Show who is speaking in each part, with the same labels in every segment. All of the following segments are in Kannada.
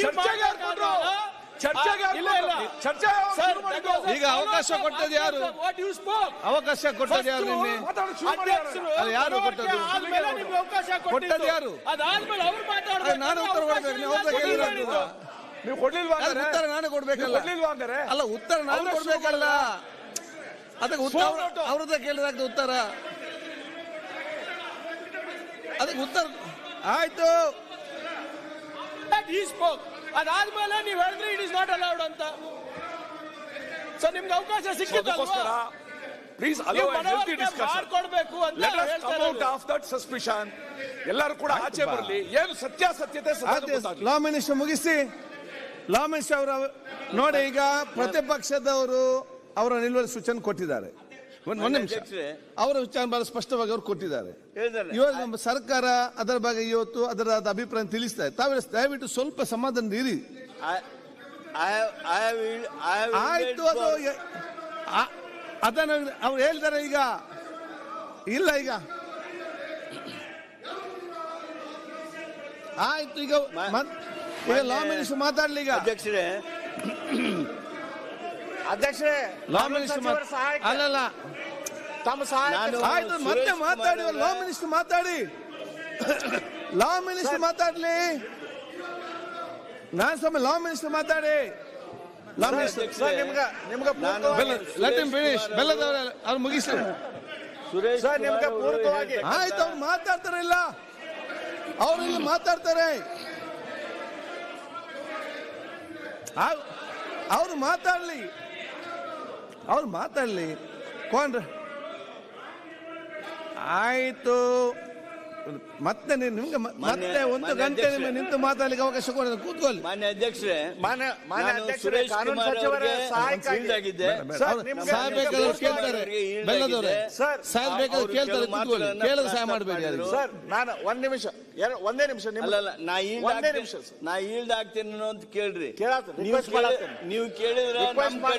Speaker 1: ಚರ್ಚೆಗೆ ಚರ್ಚೆಗೆ? ಚರ್ಚೆ
Speaker 2: ಈಗ ಅವಕಾಶ ಕೊಟ್ಟದ್ದು ಯಾರು? ಅವಕಾಶ ಕೊಟ್ಟದ್ದು ಯಾರು ನಿನ್ನೆ? ಯಾರು ಕೊಟ್ಟದ್ದು? ಕೊಟ್ಟದ್ದು. ಯಾರು?
Speaker 3: ಅದಾದ್ಮೇಲೆ ಅವ್ರು.
Speaker 2: ನಾನು ಉತ್ತರ ಕೊಡ್ಬೇಕು, ನೀವು.
Speaker 1: ಕೊಡ್ಲಿಲ್ವಾ
Speaker 2: ಉತ್ತರ ನಾನು ಕೊಡ್ಬೇಕಲ್ಲ.
Speaker 1: ಕೊಡ್ಲಿಲ್ವಾ?
Speaker 2: ಅಲ್ಲ ಉತ್ತರ ನಾನು ಕೊಡ್ಬೇಕಲ್ಲ. ಅದಕ್ಕೆ ಉತ್ತರ. ಅವ್ರದ್ದೇ ಕೇಳಿದಾಗ್ತದೆ ಉತ್ತರ. ಅದಕ್ಕೆ ಉತ್ತರ ಆಯ್ತು.
Speaker 3: That ಈ ಸ್ಪೋಕ್ ಅದಾದ್ಮೇಲೆ ನೀವು ಹೇಳಿದ್ರೆ ಇಟ್ ಇಸ್ ನಾಟ್ ಅಲೌಡ್ ಅಂತ. ಸೊ ನಿಮ್ಗೆ ಅವಕಾಶ
Speaker 1: So
Speaker 3: ಸಿಕ್ಕಿತ್ತಲ್ವಾ?
Speaker 1: ಪ್ಲೀಸ್ ಅಲೋ ಹೆಲ್ತಿ ಡಿಸ್ಕಷನ್
Speaker 3: ಮಾಡ್ಕೊಡ್ಬೇಕು ಅಂತ
Speaker 1: let us come out of that suspicion ಎಲ್ಲರೂ ಕೂಡ ಆಚೆ ಬರಲಿ. ಏನು ಸತ್ಯಾಸತ್ಯತೆ.
Speaker 2: ಲಾ ಮಿನಿಸ್ಟರ್ ಮುಗಿಸಿ. ಲಾ ಮಿನಿಸ್ಟರ್ ಅವರು ನೋಡಿ ಈಗ ಪ್ರತಿಪಕ್ಷದವರು ಅವರ ನಿಲುವಳಿ ಸೂಚನೆ ಕೊಟ್ಟಿದ್ದಾರೆ. ಒಂದ್ ನಿಮಿಷ. ಅವರ ವಿಚಾರ ಬಹಳ ಸ್ಪಷ್ಟವಾಗಿ ಅವರು ಕೊಟ್ಟಿದ್ದಾರೆ. ಇವಾಗ ನಮ್ಮ ಸರ್ಕಾರ ಅದರ ಬಗ್ಗೆ ಇವತ್ತು ಅದರ ಅಭಿಪ್ರಾಯ ತಿಳಿಸ್ತಾ ಇದೆ. ತಾವೇ ದಯವಿಟ್ಟು ಸ್ವಲ್ಪ ಸಮಾಧಾನ
Speaker 4: ನೀರಿ.
Speaker 2: ಆಯ್ತು ಅದು ಅದನ್ನು ಅವ್ರು ಹೇಳ್ತಾರೆ ಈಗ. ಇಲ್ಲ ಈಗ. ಆಯ್ತು ಈಗ ಲಾ ಮಿನಿಸ್ಟರ್ ಮಾತಾಡ್ಲಿ ಈಗ.
Speaker 4: ಅಧ್ಯಕ್ಷರೇ.
Speaker 5: ಅಧ್ಯಕ್ಷರೇ
Speaker 2: ಲಾ ಮಿನಿಸ್ಟರ್ ಅಲ್ಲಲ್ಲ.
Speaker 5: ತಮ್ಮ
Speaker 2: ಆಯ್ತು ಮತ್ತೆ ಮಾತಾಡಿ. ಲಾ ಮಿನಿಸ್ಟರ್ ಮಾತಾಡಿ. ಲಾ ಮಿನಿಸ್ಟರ್ ಮಾತಾಡ್ಲಿ. ನಾನ್ ಸ್ವಾಮಿ ಲಾ ಮಿನಿಸ್ಟರ್ ಮಾತಾಡಿ. ಲಾ ಮಿನಿಸ್ಟರ್
Speaker 5: ನಿಮ್ಗೆ ನಿಮ್ಗೆ
Speaker 2: ಲೆಟ್ ಹಿಮ್ ಫಿನಿಶ್ ಬೆಲ್ಲದವ್ರ ಅವ್ರು ಮುಗಿಸಿ.
Speaker 4: ಸುರೇಶ್
Speaker 5: ಸರ್, ನಿಮ್ಗೆ ಪೂರಕವಾಗಿ-
Speaker 2: ಆಯ್ತು ಅವ್ರು ಮಾತಾಡ್ತಾರೆ ಇಲ್ಲ. ಅವ್ರು ಇಲ್ಲಿ ಮಾತಾಡ್ತಾರೆ. ಅವ್ರು ಮಾತಾಡ್ಲಿ. ಅವ್ರು ಮಾತಾಡ್ಲಿ. ಕೊಂಡ್ರೆ ಆಯ್ತು. ಮತ್ತೆ ನಿಮ್ಗೆ ಮತ್ತೆ ಒಂದು ಗಂಟೆ
Speaker 4: ನಿಮ್ಗೆ
Speaker 2: ನಿಮಗೆ ನಿಂತು ಮಾತಾಡಲಿಕ್ಕೆ ಅವಕಾಶ ಕೊಡೋದು ಕೂತ್ಕೊಳ್ಳಿ
Speaker 4: ಮಾನ್ಯ ಅಧ್ಯಕ್ಷರೇ
Speaker 5: ಮಾನ್ಯ ಮಾನ್ಯ ಅಧ್ಯಕ್ಷರೇ
Speaker 4: ಸುರೇಶ್
Speaker 5: ಕಾನೂನು ಸಚಿವರ
Speaker 4: ಅವರಿಗೆ
Speaker 5: ಸಹಾಯಕ ಸರ್,
Speaker 2: ಅವ್ರು ಸಹಾಯ ಬೇಕಾದ್ರೆ ಕೇಳ್ತಾರೆ. ಬೆಲ್ಲದವ್ರೆ. ಸಾಹೇಬ್ ಬೇಕಾದ್ರೆ ಕೇಳ್ತಾರೆ ಕೂತ್ಕೊಳ್ಳಿ. ಕೇಳಿದ್ರೆ ಸಹಾಯ ಮಾಡಬೇಡಿ
Speaker 5: ಸರ್ ನಾನು ಒಂದ್ ನಿಮಿಷ ಎರಡು ಒಂದೇ ನಿಮಿಷ
Speaker 4: ಅಲ್ಲಲ್ಲ ನಾ ಈಲ್ಡ್
Speaker 5: ಒಂದೇ ನಿಮಿಷ
Speaker 4: ಆಗ್ತೀನಿ ನಾ ಈಲ್ಡ್ ಆಗ್ತೇನೆ ಅಂತ ಕೇಳ್ರಿ.
Speaker 5: ಕೇಳಾತ್ತೀನಿ,
Speaker 4: ನೀವು
Speaker 5: request
Speaker 4: ಕೇಳಿ- ನೀವು ಕೇಳಿದ್ರೆ ನಮ್ಮ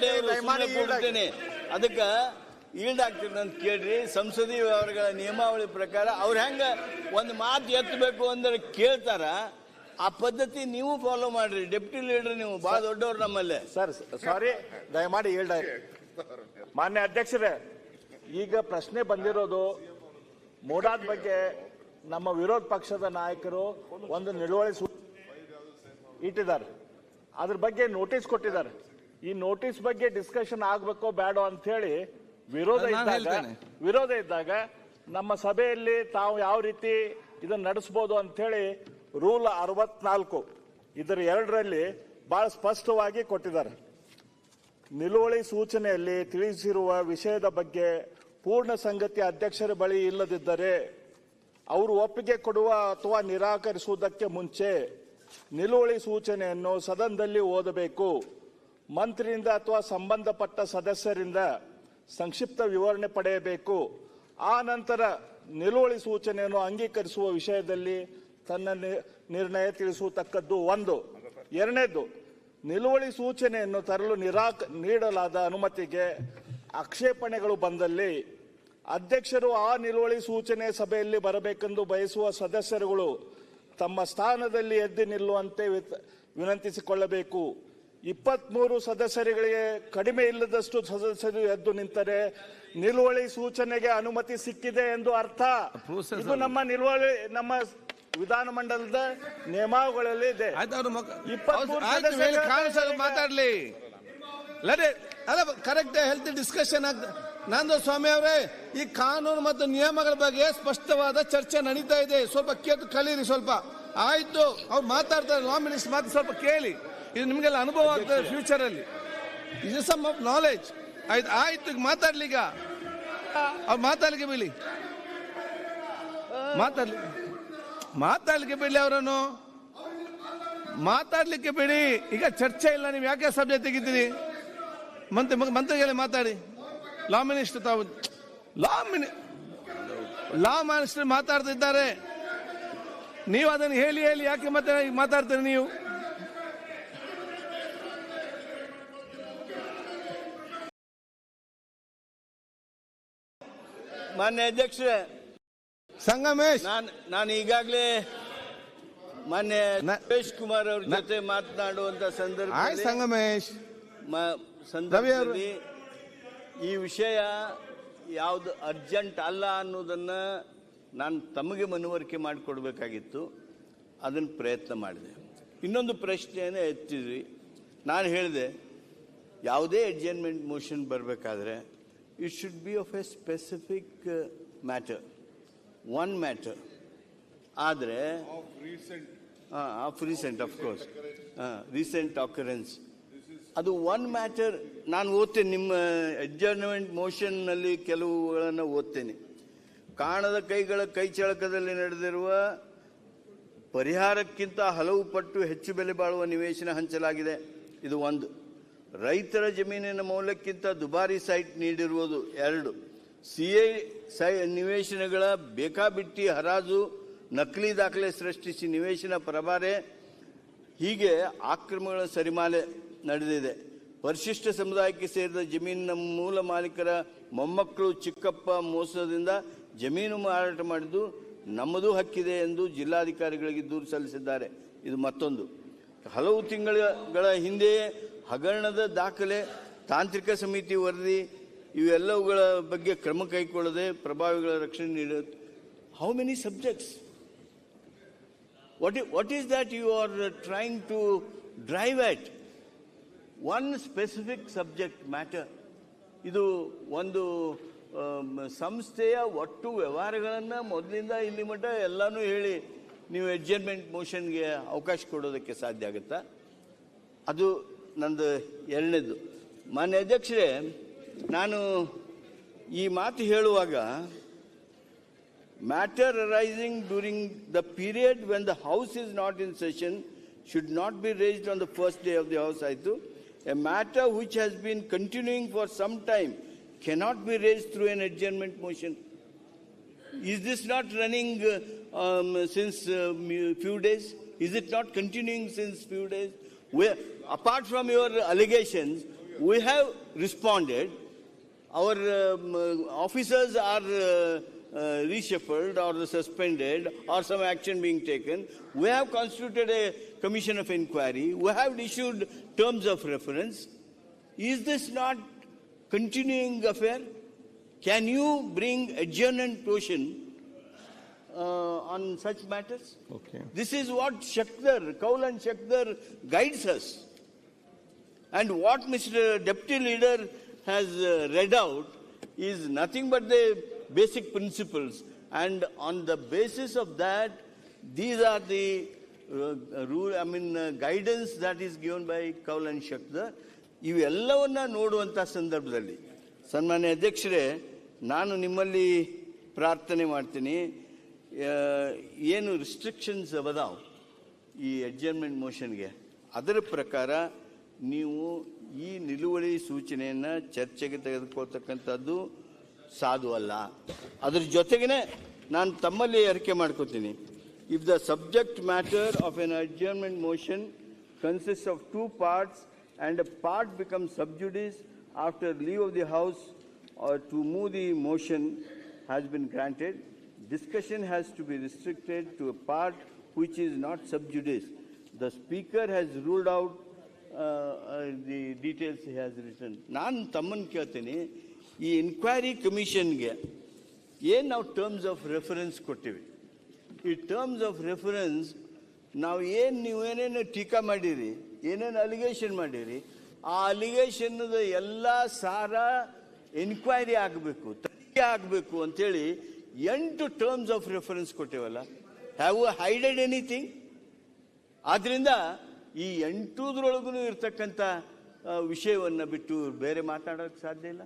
Speaker 4: ಕಡೆ ಅದಕ್ಕ ಈಲ್ಡ್ ಅಂತ ಕೇಳ್ರಿ ಸಂಸದೀಯ ವ್ಯವಹಾರಗಳ ನಿಯಮಾವಳಿ ಪ್ರಕಾರ ಅವ್ರು ಹೆಂಗ ಒಂದು ಮಾತು ಎತ್ತಬೇಕು ಅಂದ್ರೆ ಕೇಳ್ತಾರ. ಆ ಪದ್ಧತಿ ನೀವು ಫಾಲೋ ಮಾಡ್ರಿ ಡೆಪ್ಟಿ ಲೀಡರ್ ನೀವು ಬಹಳ ದೊಡ್ಡವ್ರು ನಮ್ಮಲ್ಲೇ.
Speaker 5: ಸರ್ ಸಾರಿ ದಯಮಾಡಿ ಹೇಳ್ದ ಮಾನ್ಯ ಅಧ್ಯಕ್ಷರೇ ಈಗ ಪ್ರಶ್ನೆ ಬಂದಿರೋದು ಮೋಡಾದ ಬಗ್ಗೆ ನಮ್ಮ ವಿರೋಧ ಪಕ್ಷದ ನಾಯಕರು ಒಂದು ನಿಲುವಳಿ ಸೂ ಇಟ್ಟಿದ್ದಾರೆ. ಅದ್ರ ಬಗ್ಗೆ ನೋಟಿಸ್ ಕೊಟ್ಟಿದ್ದಾರೆ. ಈ ನೋಟಿಸ್ ಬಗ್ಗೆ ಡಿಸ್ಕಷನ್ ಆಗ್ಬೇಕೋ ಬೇಡೋ ಅಂತ ಹೇಳಿ ವಿರೋಧ ಇದ್ದಾಗ ವಿರೋಧ ಇದ್ದಾಗ ನಮ್ಮ ಸಭೆಯಲ್ಲಿ ತಾವು ಯಾವ ರೀತಿ ಇದನ್ನ ನಡೆಸಬಹುದು ಅಂತ ಹೇಳಿ ರೂಲ್ ಅರವತ್ನಾಲ್ಕು ಇದರ ಎರಡರಲ್ಲಿ ಬಹಳ ಸ್ಪಷ್ಟವಾಗಿ ಕೊಟ್ಟಿದ್ದಾರೆ. ನಿಲುವಳಿ ಸೂಚನೆಯಲ್ಲಿ ತಿಳಿಸಿರುವ ವಿಷಯದ ಬಗ್ಗೆ ಪೂರ್ಣ ಸಂಗತಿ ಅಧ್ಯಕ್ಷರ ಬಳಿ ಇಲ್ಲದಿದ್ದರೆ ಅವರು ಒಪ್ಪಿಗೆ ಕೊಡುವ ಅಥವಾ ನಿರಾಕರಿಸುವುದಕ್ಕೆ ಮುಂಚೆ ನಿಲುವಳಿ ಸೂಚನೆಯನ್ನು ಸದನದಲ್ಲಿ ಓದಬೇಕು. ಮಂತ್ರಿಯಿಂದ ಅಥವಾ ಸಂಬಂಧಪಟ್ಟ ಸದಸ್ಯರಿಂದ ಸಂಕ್ಷಿಪ್ತ ವಿವರಣೆ ಪಡೆಯಬೇಕು. ಆ ನಂತರ ನಿಲುವಳಿ ಸೂಚನೆಯನ್ನು ಅಂಗೀಕರಿಸುವ ವಿಷಯದಲ್ಲಿ ತನ್ನ ನಿರ್ಣಯ ತಿಳಿಸುವತಕ್ಕದ್ದು ಒಂದು. ಎರಡನೇದು, ನಿಲುವಳಿ ಸೂಚನೆಯನ್ನು ತರಲು ನಿರಾಕ, ನೀಡಲಾದ ಅನುಮತಿಗೆ ಆಕ್ಷೇಪಣೆಗಳು ಬಂದಲ್ಲಿ ಅಧ್ಯಕ್ಷರು ಆ ನಿಲುವಳಿ ಸೂಚನೆ ಸಭೆಯಲ್ಲಿ ಬರಬೇಕೆಂದು ಬಯಸುವ ಸದಸ್ಯರುಗಳು ತಮ್ಮ ಸ್ಥಾನದಲ್ಲಿ ಎದ್ದು ನಿಲ್ಲುವಂತೆ ವಿತ್- ವಿನಂತಿಸಿಕೊಳ್ಳಬೇಕು. ಇಪ್ಪತ್ಮೂರು ಸದಸ್ಯರುಗಳಿಗೆ ಕಡಿಮೆ ಇಲ್ಲದಷ್ಟು ಸದಸ್ಯರು ಎದ್ದು ನಿಂತರೆ ನಿಲುವಳಿ ಸೂಚನೆಗೆ ಅನುಮತಿ ಸಿಕ್ಕಿದೆ ಎಂದು ಅರ್ಥ. ಇದು ನಮ್ಮ ನಿಲುವಳಿ ನಮ್ಮ ವಿಧಾನಮಂಡಲದ ನಿಯಮಾವಳಿಗಳಲ್ಲಿ ಇದೆ.
Speaker 2: ಮಾತಾಡ್ಲಿ. ಅಲ್ಲ ಕರೆಕ್ಟ್ ಹೆಲ್ತ್ ಡಿಸ್ಕಷನ್ ಆಗ್ತದೆ ನಂದು ಸ್ವಾಮಿ ಅವರೇ ಈ ಕಾನೂನು ಮತ್ತು ನಿಯಮಗಳ ಬಗ್ಗೆ ಸ್ಪಷ್ಟವಾದ ಚರ್ಚೆ ನಡೀತಾ ಇದೆ. ಸ್ವಲ್ಪ ಕೇಳಿ ಕಲೀರಿ ಸ್ವಲ್ಪ. ಆಯ್ತು ಅವ್ರು ಮಾತಾಡ್ತಾರೆ ಲಾ ಮಿನಿಸ್ಟರ್ ಮಾತು ಸ್ವಲ್ಪ ಕೇಳಿ. ಇದು ನಿಮಗೆಲ್ಲ ಅನುಭವ ಆಗ್ತದೆ ಫ್ಯೂಚರ್ ಅಲ್ಲಿ. ಇದು ಸಮ್ ಆಫ್ ನಾಲೆಜ್ ಆಯ್ತು ಆಯ್ತು, ಈಗ ಮಾತಾಡ್ಲಿ ಈಗ. ಅವ್ರು ಮಾತಾಡ್ಲಿಕ್ಕೆ ಬಿಡಿ ಮಾತಾಡ್ಲಿ. ಮಾತಾಡ್ಲಿಕ್ಕೆ ಬಿಡಿ ಅವರನ್ನು. ಮಾತಾಡ್ಲಿಕ್ಕೆ ಬಿಡಿ ಈಗ ಚರ್ಚೆ ಇಲ್ಲ, ನೀವು ಯಾಕೆ ಸಭೆ ತೆಗಿತೀರಿ? ಮಂತ್ರಿ ಮಂತ್ರಿಗಳೇ ಮಾತಾಡಿ. ಲಾ ಮಿನಿಸ್ಟರ್ ತಾವು. ಲಾ ಮಿನಿ ಲಾ ಮಿನಿಸ್ಟರ್ ಮಾತಾಡ್ತಿದ್ದಾರೆ. ನೀವು ಅದನ್ನು ಹೇಳಿ ಹೇಳಿ, ಯಾಕೆ ಮತ್ತೆ ಮಾತಾಡ್ತೀರಿ ನೀವು?
Speaker 4: ಮಾನ್ಯ ಅಧ್ಯಕ್ಷರೇ
Speaker 2: ಸಂಗಮೇಶ್.
Speaker 4: ನಾನು ನಾನು ಈಗಾಗಲೇ ಮಾನ್ಯ ರಮೇಶ್ ಕುಮಾರ್ ಅವ್ರ ಜೊತೆ ಮಾತನಾಡುವಂತ ಸಂದರ್ಭ
Speaker 2: ಸಂಗಮೇಶ್.
Speaker 4: ಮ- ಸಂದರ್ಭದಲ್ಲಿ ಈ ವಿಷಯ ಯಾವುದು ಅರ್ಜೆಂಟ್ ಅಲ್ಲ ಅನ್ನೋದನ್ನ ನಾನು ತಮಗೆ ಮನವರಿಕೆ ಮಾಡಿಕೊಡ್ಬೇಕಾಗಿತ್ತು. ಅದನ್ನು ಪ್ರಯತ್ನ ಮಾಡಿದೆ. ಇನ್ನೊಂದು ಪ್ರಶ್ನೆಯನ್ನು ಎತ್ತಿದ್ವಿ ನಾನು ಹೇಳಿದೆ ಯಾವುದೇ ಅಡ್ಜೆಂಟ್ಮೆಂಟ್ ಮೋಷನ್ ಬರಬೇಕಾದ್ರೆ it should be of a specific matter one matter ಆದರೆ of recent of course recent occurrence ಅದು ಒನ್ ಮ್ಯಾಟರ್ ನಾನು ಓದ್ತೇನೆ ನಿಮ್ಮ ಅಡ್ಜರ್ನ್ಮೆಂಟ್ ಮೋಷನ್ನಲ್ಲಿ ಕೆಲವುಗಳನ್ನು ಓದ್ತೇನೆ. ಕಾಣದ ಕೈಗಳ ಕೈಚಳಕದಲ್ಲಿ ನಡೆದಿರುವ ಪರಿಹಾರಕ್ಕಿಂತ ಹಲವು ಪಟ್ಟು ಹೆಚ್ಚು ಬೆಲೆ ಬಾಳುವ ನಿವೇಶನ ಹಂಚಲಾಗಿದೆ. ಇದು ಒಂದು. ರೈತರ ಜಮೀನಿನ ಮೌಲ್ಯಕ್ಕಿಂತ ದುಬಾರಿ ಸೈಟ್ ನೀಡಿರುವುದು ಎರಡು. ಸಿ ಎ ಸೈ ನಿವೇಶನಗಳ ಬೇಕಾಬಿಟ್ಟಿ ಹರಾಜು, ನಕಲಿ ದಾಖಲೆ ಸೃಷ್ಟಿಸಿ ನಿವೇಶನ ಪರಬಾರೆ ಹೀಗೆ ಆಕ್ರಮಗಳ ಸರಿಮಾಲೆ ನಡೆದಿದೆ. ಪರಿಶಿಷ್ಟ ಸಮುದಾಯಕ್ಕೆ ಸೇರಿದ ಜಮೀನಿನ ಮೂಲ ಮಾಲೀಕರ ಮೊಮ್ಮಕ್ಕಳು ಚಿಕ್ಕಪ್ಪ ಮೋಸದಿಂದ ಜಮೀನು ಮಾರಾಟ ಮಾಡಿದ್ದು ನಮ್ಮದು ಹಕ್ಕಿದೆ ಎಂದು ಜಿಲ್ಲಾಧಿಕಾರಿಗಳಿಗೆ ದೂರು ಸಲ್ಲಿಸಿದ್ದಾರೆ. ಇದು ಮತ್ತೊಂದು. ಹಲವು ತಿಂಗಳ ಹಿಂದೆಯೇ ಹಗರಣದ ದಾಖಲೆ, ತಾಂತ್ರಿಕ ಸಮಿತಿ ವರದಿ, ಇವೆಲ್ಲವುಗಳ ಬಗ್ಗೆ ಕ್ರಮ ಕೈಗೊಳ್ಳದೆ ಪ್ರಭಾವಿಗಳ ರಕ್ಷಣೆ ನೀಡ how many subjects what what is that you are trying to drive at one specific subject matter ಇದು ಒಂದು ಸಂಸ್ಥೆಯ ಒಟ್ಟು ವ್ಯವಹಾರಗಳನ್ನು ಮೊದಲಿಂದ ಇಲ್ಲಿ ಮಟ್ಟ ಎಲ್ಲನೂ ಹೇಳಿ ನೀವು ಎಡ್ಜರ್ಮೆಂಟ್ ಮೋಷನ್ಗೆ ಅವಕಾಶ ಕೊಡೋದಕ್ಕೆ ಸಾಧ್ಯ ಆಗುತ್ತಾ? ಅದು ನಂದು ಎರಡನೇದು ಮಾನ್ಯ ಅಧ್ಯಕ್ಷರೇ ನಾನು ಈ ಮಾತು ಹೇಳುವಾಗ matter arising during the period when the house is not in session should not be raised on the first day of the house aitu a matter which has been continuing for some time cannot be raised through an adjournment motion is this not running uh, um, since um, few days is it not continuing Where, apart from your allegations we have responded our um, uh, officers are uh, uh, reshuffled or suspended or some action being taken. We have constituted a commission of inquiry. We have issued terms of reference. Is this not continuing affair? Can you bring adjournment motion uh, on such matters?
Speaker 2: Okay.
Speaker 4: This is what Shakdar, Kaul and Shakdar guides us. And what Mr. Deputy Leader has uh, read out is nothing but the basic principles. And on the basis of that, these are the uh, rule, I mean, uh, guidance that is given by Kaul and Shakhtar. ಇವೆಲ್ಲವನ್ನ ನೋಡುವಂಥ ಸಂದರ್ಭದಲ್ಲಿ ಸನ್ಮಾನ್ಯ ಅಧ್ಯಕ್ಷರೇ ನಾನು ನಿಮ್ಮಲ್ಲಿ ಪ್ರಾರ್ಥನೆ ಮಾಡ್ತೀನಿ ಏನು ರಿಸ್ಟ್ರಿಕ್ಷನ್ಸ್ ಅವದಾವ್ ಈ ಅಡ್ಜರ್ಮೆಂಟ್ ಮೋಷನ್ಗೆ ಅದರ ಪ್ರಕಾರ ನೀವು ಈ ನಿಲುವಳಿ ಸೂಚನೆಯನ್ನು ಚರ್ಚೆಗೆ ತೆಗೆದುಕೊಳ್ತಕ್ಕಂಥದ್ದು ಸಾಧು ಅಲ್ಲ ಅದ್ರ ಜೊತೆಗೇ ನಾನು ತಮ್ಮಲ್ಲಿ ಅರಿಕೆ ಮಾಡ್ಕೋತೀನಿ if the subject matter of an adjournment motion consist of two parts and a part become sub judice after leave of the house to move the motion has been granted. Discussion has to be restricted to a part which is not sub judice. The speaker has ruled out the details he has written. ನಾನು ತಮ್ಮನ್ನು ಕೇಳ್ತೀನಿ, ಈ ಇನ್ಕ್ವೈರಿ ಕಮಿಷನ್ಗೆ ಏನು ನಾವು ಟರ್ಮ್ಸ್ ಆಫ್ ರೆಫರೆನ್ಸ್ ಕೊಟ್ಟಿವಿ ಈ ಟರ್ಮ್ಸ್ ಆಫ್ ರೆಫರೆನ್ಸ್ ನಾವು ಏನು ನೀವು ಏನೇನು ಟೀಕಾ ಮಾಡಿರಿ, ಏನೇನು ಅಲಿಗೇಷನ್ ಮಾಡಿರಿ, ಆ ಅಲಿಗೇಷನ್ನದ ಎಲ್ಲ ಸಾರ ಎನ್ಕ್ವೈರಿ ಆಗಬೇಕು, ತನಿಖೆ ಆಗಬೇಕು ಅಂತೇಳಿ ಎಂಟು ಟರ್ಮ್ಸ್ ಆಫ್ ರೆಫರೆನ್ಸ್ ಕೊಟ್ಟೇವಲ್ಲ. ಹ್ಯಾವ್ ಹೈಡೆಡ್ ಎನಿಥಿಂಗ್ ಆದ್ರಿಂದ ಈ ಎಂಟುದ್ರೊಳಗೂ ಇರ್ತಕ್ಕಂಥ ವಿಷಯವನ್ನು ಬಿಟ್ಟು ಬೇರೆ ಮಾತಾಡೋಕ್ಕೆ ಸಾಧ್ಯ ಇಲ್ಲ.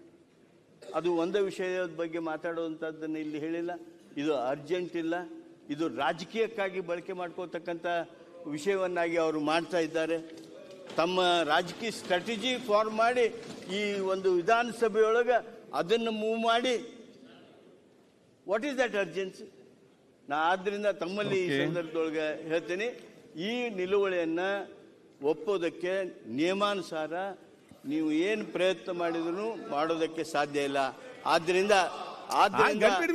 Speaker 4: ಅದು ಒಂದೇ ವಿಷಯದ ಬಗ್ಗೆ ಮಾತಾಡುವಂಥದ್ದನ್ನು ಇಲ್ಲಿ ಹೇಳಿಲ್ಲ. ಇದು ಅರ್ಜೆಂಟ್ ಇಲ್ಲ. ಇದು ರಾಜಕೀಯಕ್ಕಾಗಿ ಬಳಕೆ ಮಾಡ್ಕೋತಕ್ಕಂಥ ವಿಷಯವನ್ನಾಗಿ ಅವರು ಮಾಡ್ತಾ ಇದ್ದಾರೆ. ತಮ್ಮ ರಾಜಕೀಯ ಸ್ಟ್ರಾಟಜಿ ಫಾರ್ಮ್ ಮಾಡಿ ಈ ಒಂದು ವಿಧಾನಸಭೆಯೊಳಗೆ ಅದನ್ನು ಮೂವ್ ಮಾಡಿ ವಾಟ್ ಈಸ್ ದಟ್ ಅರ್ಜೆನ್ಸಿ ನಾ ಆದ್ರಿಂದ ತಮ್ಮಲ್ಲಿ ಈ. ಸಂದರ್ಭದೊಳಗೆ ಹೇಳ್ತೀನಿ ಈ ನಿಲುವಳಿಯನ್ನ ಒಪ್ಪೋದಕ್ಕೆ ನಿಯಮಾನುಸಾರ ನೀವು ಏನು ಪ್ರಯತ್ನ ಮಾಡಿದ್ರು ಮಾಡೋದಕ್ಕೆ ಸಾಧ್ಯ ಇಲ್ಲ.
Speaker 2: ಆದ್ದರಿಂದ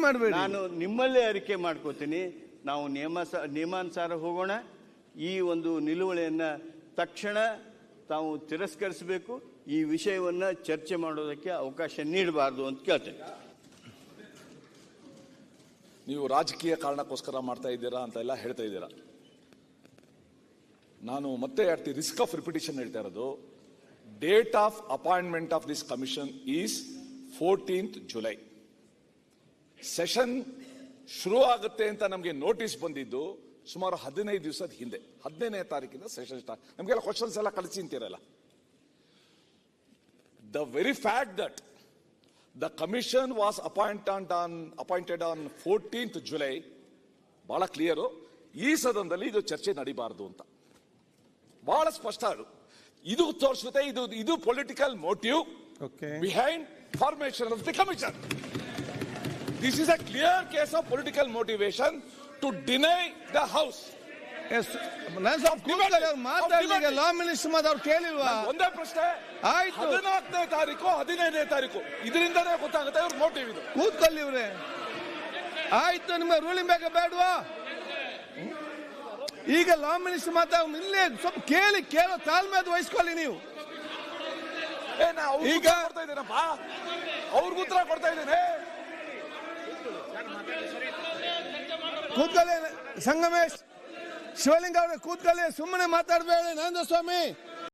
Speaker 2: ಮಾಡ್ಬೇಡಿ.
Speaker 4: ನಾನು ನಿಮ್ಮಲ್ಲೇ ಅರಿಕೆ ಮಾಡ್ಕೋತೀನಿ. ನಾವು ನಿಯಮ ನಿಯಮಾನುಸಾರ ಹೋಗೋಣ. ಈ ಒಂದು ನಿಲುವಳಿಯನ್ನು ತಕ್ಷಣ ತಾವು ತಿರಸ್ಕರಿಸಬೇಕು. ಈ ವಿಷಯವನ್ನು ಚರ್ಚೆ ಮಾಡೋದಕ್ಕೆ ಅವಕಾಶ ನೀಡಬಾರ್ದು ಅಂತ ಕೇಳ್ತೇನೆ.
Speaker 1: ನೀವು ರಾಜಕೀಯ ಕಾರಣಕ್ಕೋಸ್ಕರ ಮಾಡ್ತಾ ಇದ್ದೀರಾ ಅಂತ ಎಲ್ಲ ಹೇಳ್ತಾ ಇದ್ದೀರಾ. ನಾನು ಮತ್ತೆ ಹೇಳ್ತೀನಿ ರಿಸ್ಕ್ ಆಫ್ ರಿಪಿಟೇಷನ್ ಹೇಳ್ತಾ ಇರೋದು date of appointment of this commission is fourteenth July session ಶುರು ಆಗುತ್ತೆ ಅಂತ ನಮಗೆ ನೋಟಿಸ್ ಬಂದಿದ್ದು ಸುಮಾರು ಹದಿನೈದು ದಿವಸದ ಹಿಂದೆ, ಹದಿನೈದನೇ ತಾರೀಕಿಂದ ಸೆಷನ್ ಸ್ಟಾರ್ಟ್ ನಮಗೆಲ್ಲ ಕ್ವಶನ್ಸ್ ಎಲ್ಲ ಕಳಿಸಿ ಅಂತೀರಲ್ಲ. The very fact that the commission was appointed on appointed on 14th July. ಬಹಳ ಕ್ಲಿಯರು ಈ ಸದನದಲ್ಲಿ ಇದು ಚರ್ಚೆ ನಡಿಬಾರದು ಅಂತ. ಬಹಳ ಸ್ಪಷ್ಟ ಅದು. ಇದು ತೋರಿಸುತ್ತೆ ಇದು ಇದು political motive. Behind formation of the commission this is a clear case of political motivation to deny the house
Speaker 2: as ನಾನು ಸ್ವಲ್ಪ ಕೂತ್ಕೊಳ್ಳಿ, ಅವ್ರು ಮಾತಾಡ್ಲಿ ಈಗ ಲಾ ಮಿನಿಸ್ಟರ್ ಮಾತು ಅವ್ರು ಕೇಳಿಲ್ವಾ
Speaker 1: ಒಂದೇ ಪ್ರಶ್ನೆ.
Speaker 2: ಆಯ್ತು.
Speaker 1: ಹದಿನಾಲ್ಕನೇ ತಾರೀಕು ಹದಿನೈದನೇ ತಾರೀಕು. ಇದರಿಂದನೇ ಗೊತ್ತಾಗುತ್ತೆ ಇವ್ರ ಮೋಟಿವ್ ಇದು.
Speaker 2: ಕೂತ್ಕೊಳ್ಳಿ ಇವ್ರೆ. ಆಯ್ತು ನಿಮ್ಮ ರೂಲಿಂಗ್ ಬೇಕಾ ಬೇಡವಾ? ಈಗ ಲಾ ಮಿನಿಸ್ಟರ್ ಮಾತಾ ಇಲ್ಲೇ ಸ್ವಲ್ಪ ಕೇಳಿ ಕೇಳೋ ತಾಳ್ಮೆ ಅದು ವಹಿಸ್ಕೊಳ್ಳಿ ನೀವು. ಈಗ-
Speaker 1: ಕೊಡ್ತಾ ಇದ್ದೀನಪ್ಪ? ಅವ್ರಿಗೆ ಉತ್ತರ ಕೊಡ್ತಾ ಇದ್ದೇನೆ.
Speaker 2: ಕೂತ್ಕೊಳ್ಳಿ ಸಂಗಮೇಶ್. ಶಿವಲಿಂಗ ಅವರೇ ಕೂತ್ಕೊಳ್ಳಿ ಸುಮ್ಮನೆ ಮಾತಾಡಬೇಡಿ ನಂದ ಸ್ವಾಮಿ